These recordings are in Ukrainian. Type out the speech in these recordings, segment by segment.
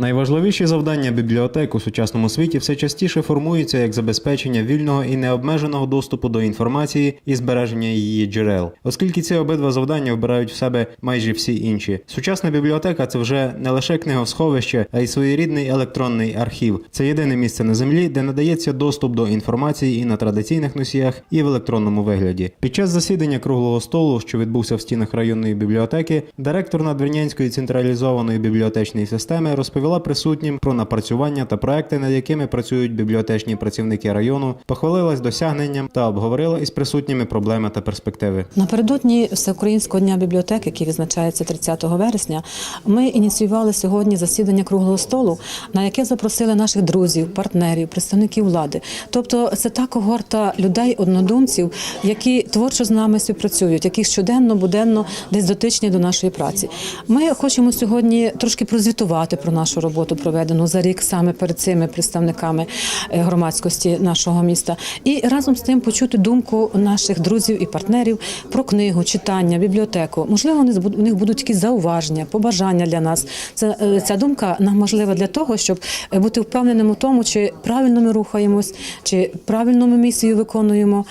Найважливіші завдання бібліотек у сучасному світі все частіше формуються як забезпечення вільного і необмеженого доступу до інформації і збереження її джерел, оскільки ці обидва завдання вбирають в себе майже всі інші. Сучасна бібліотека це вже не лише книгосховище, а й своєрідний електронний архів. Це єдине місце на землі, де надається доступ до інформації і на традиційних носіях, і в електронному вигляді. Під час засідання круглого столу, що відбувся в стінах районної бібліотеки, директор Надвірнянської централізованої бібліотечної системи розповіла присутнім про напрацювання та проекти, над якими працюють бібліотечні працівники району, похвалилась досягненням та обговорила із присутніми проблеми та перспективи. Напередодні Всеукраїнського дня бібліотеки, який відзначається 30 вересня, ми ініціювали сьогодні засідання круглого столу, на яке запросили наших друзів, партнерів, представників влади. Тобто, це та когорта людей, однодумців, які творчо з нами співпрацюють, які щоденно, буденно десь дотичні до нашої праці. Ми хочемо сьогодні трошки прозвітувати про нашу роботу, проведену за рік саме перед цими представниками е, громадськості нашого міста, і разом з тим почути думку наших друзів і партнерів про книгу, читання, бібліотеку. Можливо, у них будуть якісь зауваження, побажання для нас. Це е, ця думка нам важлива для того, щоб е, бути впевненим у тому, чи правильно ми рухаємось, чи правильно ми місію виконуємо,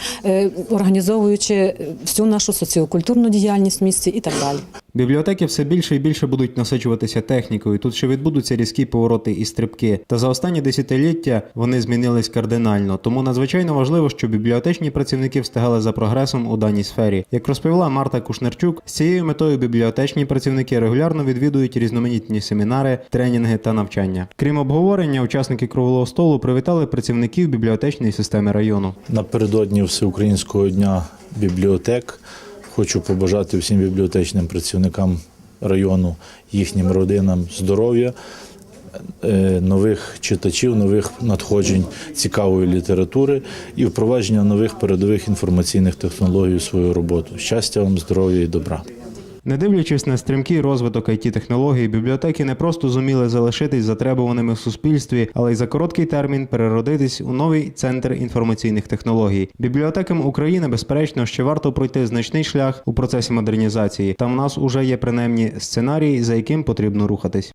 організовуючи всю нашу соціокультурну діяльність в місті і так далі. Бібліотеки все більше і більше будуть насичуватися технікою. Тут ще відбудуться різкі повороти і стрибки. Та за останні десятиліття вони змінились кардинально. Тому надзвичайно важливо, щоб бібліотечні працівники встигали за прогресом у даній сфері. Як розповіла Марта Кушнерчук, з цією метою бібліотечні працівники регулярно відвідують різноманітні семінари, тренінги та навчання. Крім обговорення, учасники круглого столу привітали працівників бібліотечної системи району. Напередодні Всеукраїнського дня бібліотек хочу побажати всім бібліотечним працівникам району, їхнім родинам здоров'я, е, нових читачів, нових надходжень цікавої літератури і впровадження нових передових інформаційних технологій у свою роботу. Щастя вам, здоров'я і добра. Не дивлячись на стрімкий розвиток it технологій бібліотеки не просто зуміли залишитись затребуваними в суспільстві, але й за короткий термін переродитись у новий центр інформаційних технологій. Бібліотекам України, безперечно, ще варто пройти значний шлях у процесі модернізації. Там у нас уже є принаймні сценарій, за яким потрібно рухатись.